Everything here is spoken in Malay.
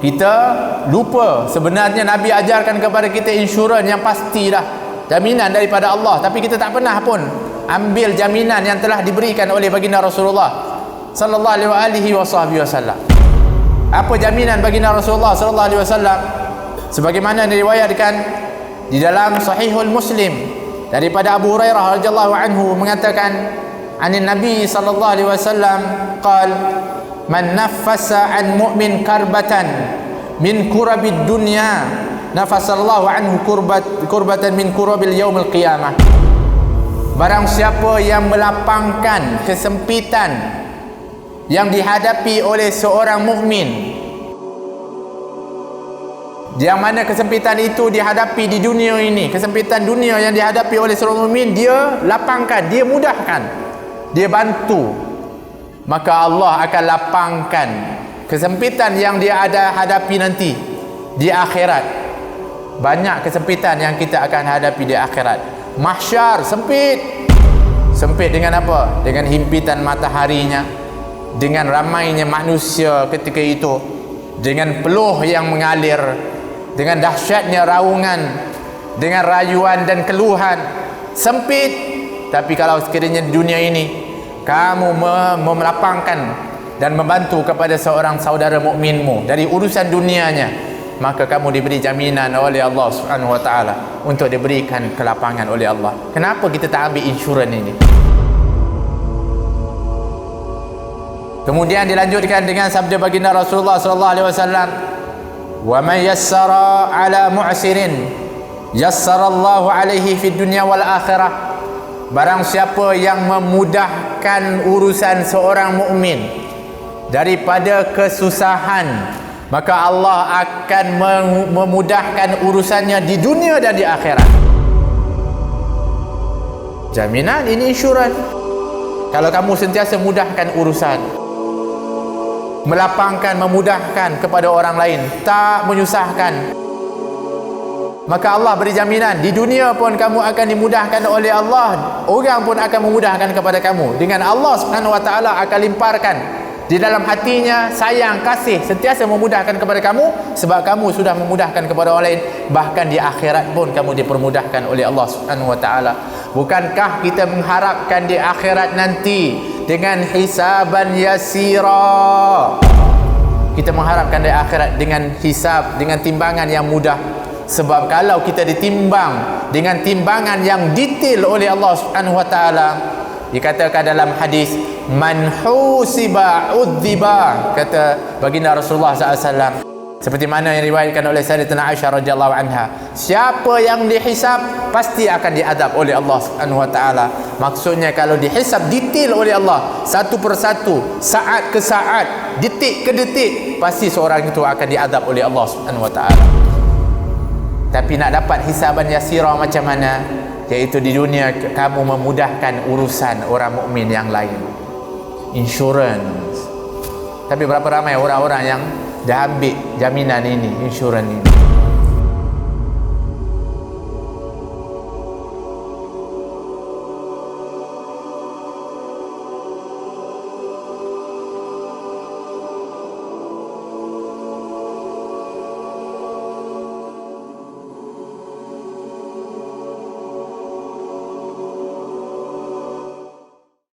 kita lupa sebenarnya Nabi ajarkan kepada kita insurans yang pasti dah. Jaminan daripada Allah. Tapi kita tak pernah pun ambil jaminan yang telah diberikan oleh baginda Rasulullah sallallahu alaihi wasallam. Apa jaminan baginda Rasulullah sallallahu alaihi wasallam? Sebagaimana diriwayatkan di dalam sahihul muslim daripada Abu Hurairah radhiyallahu anhu mengatakan anin nabi sallallahu alaihi wasallam qala man naffasa an mu'min karbatan min kurabid dunya nafasallahu anhu kurbat kurbatan min kurabil yaumil qiyamah. Barang siapa yang melapangkan kesempitan yang dihadapi oleh seorang mukmin yang mana kesempitan itu dihadapi di dunia ini kesempitan dunia yang dihadapi oleh seorang mukmin dia lapangkan dia mudahkan dia bantu maka Allah akan lapangkan kesempitan yang dia ada hadapi nanti di akhirat. Banyak kesempitan yang kita akan hadapi di akhirat. Mahsyar sempit. Sempit dengan apa? Dengan himpitan mataharinya dengan ramainya manusia ketika itu dengan peluh yang mengalir dengan dahsyatnya raungan dengan rayuan dan keluhan. Sempit. Tapi kalau sekiranya dunia ini kamu melapangkan dan membantu kepada seorang saudara mukminmu dari urusan dunianya maka kamu diberi jaminan oleh Allah Subhanahu wa taala untuk diberikan kelapangan oleh Allah. Kenapa kita tak ambil insurans ini? Kemudian dilanjutkan dengan sabda baginda Rasulullah sallallahu alaihi wasallam wa man yassara ala mu'sirin yassara Allah alaihi fid dunya wal akhirah Barang siapa yang memudahkan urusan seorang mukmin daripada kesusahan maka Allah akan memudahkan urusannya di dunia dan di akhirat. Jaminan ini insurans. Kalau kamu sentiasa mudahkan urusan melapangkan memudahkan kepada orang lain tak menyusahkan maka Allah beri jaminan di dunia pun kamu akan dimudahkan oleh Allah. Orang pun akan memudahkan kepada kamu. Dengan Allah Subhanahu wa taala akan limparkan di dalam hatinya sayang kasih sentiasa memudahkan kepada kamu sebab kamu sudah memudahkan kepada orang lain. Bahkan di akhirat pun kamu dipermudahkan oleh Allah Subhanahu wa taala. Bukankah kita mengharapkan di akhirat nanti dengan hisaban yasira? Kita mengharapkan di akhirat dengan hisab dengan timbangan yang mudah sebab kalau kita ditimbang dengan timbangan yang detail oleh Allah Subhanahu wa taala dikatakan dalam hadis man husiba udziba kata baginda Rasulullah SAW seperti mana yang diriwayatkan oleh Sayyidatina Aisyah radhiyallahu anha. Siapa yang dihisab pasti akan diadab oleh Allah Subhanahu wa taala. Maksudnya kalau dihisab detail oleh Allah satu persatu saat ke saat detik ke detik pasti seorang itu akan diadab oleh Allah Subhanahu wa taala tapi nak dapat hisaban yasira macam mana? Iaitu di dunia kamu memudahkan urusan orang mukmin yang lain. Insurance. Tapi berapa ramai orang-orang yang dah ambil jaminan ini insurans ini